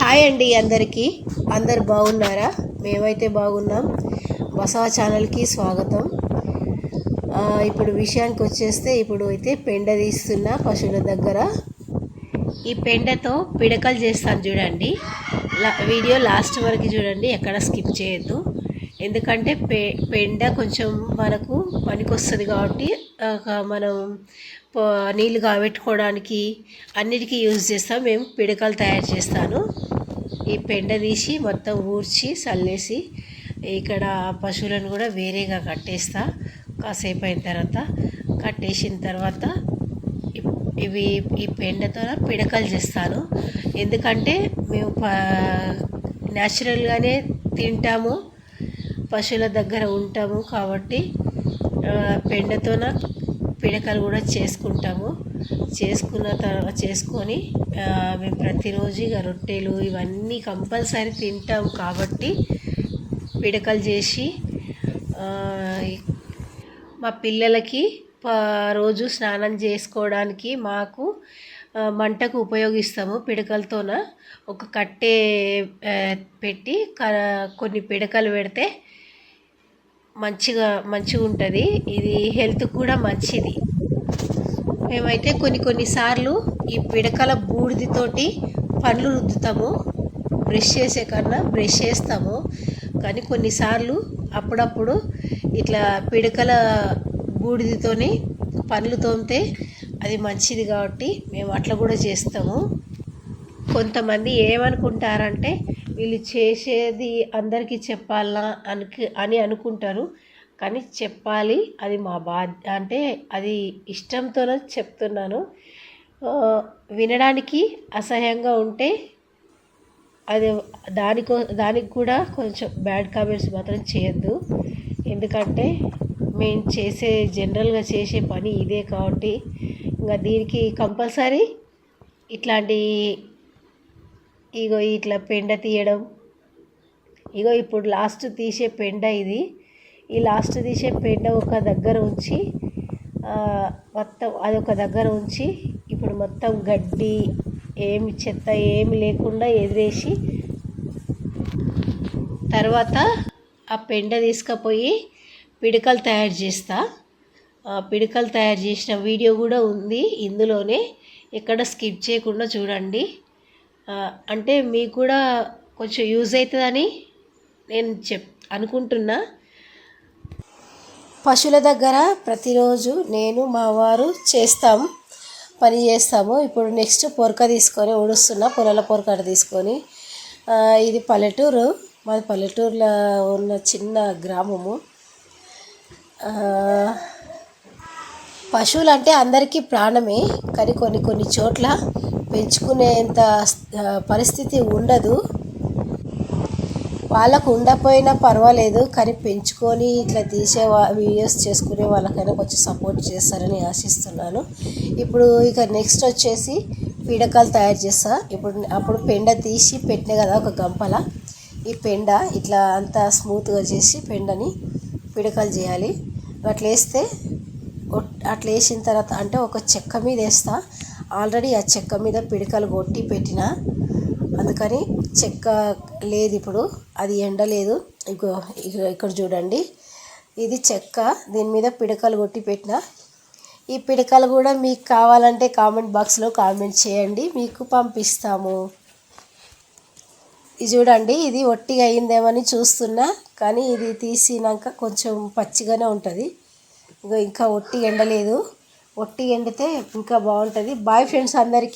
Hi అండి అందరికీ. అందరు బాగున్నారా? మేమైతే బాగున్నాం. బసవ ఛానల్కి స్వాగతం. ఇప్పుడు విషయానికి వచ్చేస్తే ఇప్పుడు అయితే పెండ తీస్తున్న పశువుల దగ్గర. ఈ పెండతో పిడకలు చేస్తాను చూడండి. లా వీడియో లాస్ట్ వరకు చూడండి ఎక్కడ స్కిప్ చేయొద్దు. ఎందుకంటే పె పెండ కొంచెం మనకు పనికొస్తుంది కాబట్టి మనం నీళ్ళు కాబెట్టుకోవడానికి అన్నిటికీ యూజ్ చేస్తాం. మేము పిడకలు తయారు చేస్తాను. ఈ పెండ తీసి మొత్తం ఊడ్చి చల్లేసి ఇక్కడ పశువులను కూడా వేరేగా కట్టేస్తా. కాసేపు అయిన తర్వాత కట్టేసిన తర్వాత ఇవి ఈ పెండతో పిడకలు చేస్తాను. ఎందుకంటే మేము ప న్యాచురల్గానే తింటాము. పశువుల దగ్గర ఉంటాము కాబట్టి పెండతోన పిడకలు కూడా చేసుకుంటాము. చేసుకున్న తర్వాత చేసుకొని మేము ప్రతిరోజు ఇక రొట్టెలు ఇవన్నీ కంపల్సరీ తింటాము కాబట్టి పిడకలు చేసి మా పిల్లలకి ప- రోజు స్నానం చేసుకోవడానికి మాకు మంటకు ఉపయోగిస్తాము పిడకలతోన. ఒక కట్టే పెట్టి క- కొన్ని పిడకలు పెడితే మంచిగా మంచిగా ఉంటుంది. ఇది హెల్త్ కూడా మంచిది. మేమైతే కొన్ని కొన్నిసార్లు ఈ పిడకల బూడిదితోటి పండ్లు రుద్దుతాము. బ్రష్ చేసే కన్నా బ్రష్ చేస్తాము. కానీ కొన్నిసార్లు అప్పుడప్పుడు ఇట్లా పిడకల బూడిదితోని పండ్లు తోమితే అది మంచిది కాబట్టి మేము అట్లా కూడా చేస్తాము. కొంతమంది ఏమనుకుంటారంటే వీళ్ళు చేసేది అందరికీ చెప్పాలా అనుకు అని అనుకుంటారు. కానీ చెప్పాలి అది మా బాధ్య అంటే అది ఇష్టంతోనే చెప్తున్నాను. వినడానికి అసహ్యంగా ఉంటే అది దానికో దానికి కూడా కొంచెం బ్యాడ్ కామెంట్స్ మాత్రం చేయొద్దు. ఎందుకంటే మేము చేసే జనరల్గా చేసే పని ఇదే కాబట్టి ఇంకా దీనికి కంపల్సరీ ఇట్లాంటి ఇగో ఇట్లా పెండ తీయడం. ఇగో ఇప్పుడు లాస్ట్ తీసే పెండ ఇది. ఈ లాస్ట్ తీసే పెండ ఒక దగ్గర ఉంచి మొత్తం అది ఒక దగ్గర ఉంచి ఇప్పుడు మొత్తం గడ్డి ఏమి చెత్త ఏమి లేకుండా ఎదిరేసి తర్వాత ఆ పెండ తీసుకుపోయి పిడకలు తయారు చేస్తా. ఆ పిడకలు తయారు చేసిన వీడియో కూడా ఉంది ఇందులోనే. ఎక్కడ స్కిప్ చేయకుండా చూడండి. అంటే మీకు కూడా కొంచెం యూజ్ అవుతుందని నేను చెప్ అనుకుంటున్నా. పశువుల దగ్గర ప్రతిరోజు నేను మా వారు చేస్తాం పని చేస్తాము. ఇప్పుడు నెక్స్ట్ పొరక తీసుకొని ఉడుస్తున్న పొలాల పొరక తీసుకొని ఇది పల్లెటూరు. మాది పల్లెటూరులో ఉన్న చిన్న గ్రామము. పశువులు అంటే అందరికీ ప్రాణమే కానీ కొన్ని కొన్ని చోట్ల పెంచుకునేంత పరిస్థితి ఉండదు. వాళ్ళకు ఉండకపోయినా పర్వాలేదు కానీ పెంచుకొని ఇట్లా తీసే వీడియోస్ చేసుకునే వాళ్ళకైనా కొంచెం సపోర్ట్ చేస్తారని ఆశిస్తున్నాను. ఇప్పుడు ఇక నెక్స్ట్ వచ్చేసి పీడకాలు తయారు చేస్తా. ఇప్పుడు అప్పుడు పెండ తీసి పెట్టిన కదా ఒక గంపల. ఈ పెండ ఇట్లా అంతా స్మూత్గా చేసి పెండని పిడకలు చేయాలి. అట్లా వేస్తే అట్లా వేసిన తర్వాత అంటే ఒక చెక్క మీద వేస్తా. ఆల్రెడీ ఆ చెక్క మీద పిడకలు కొట్టి పెట్టిన. అందుకని చెక్క లేదు ఇప్పుడు. అది ఎండలేదు ఇగో ఇగో ఇక్కడ చూడండి. ఇది చెక్క. దీని మీద పిడకలు కొట్టి పెట్టిన. ఈ పిడకలు కూడా మీకు కావాలంటే కామెంట్ బాక్స్లో కామెంట్ చేయండి. మీకు పంపిస్తాము. ఇది చూడండి. ఇది ఒట్టిగా అయిందేమని చూస్తున్నా. కానీ ఇది తీసినాక కొంచెం పచ్చిగానే ఉంటుంది. ఇంకా ఒట్టి ఎండలేదు. ఒట్టి ఎండితే ఇంకా బాగుంటుంది. బాయ్ ఫ్రెండ్స్ అందరికీ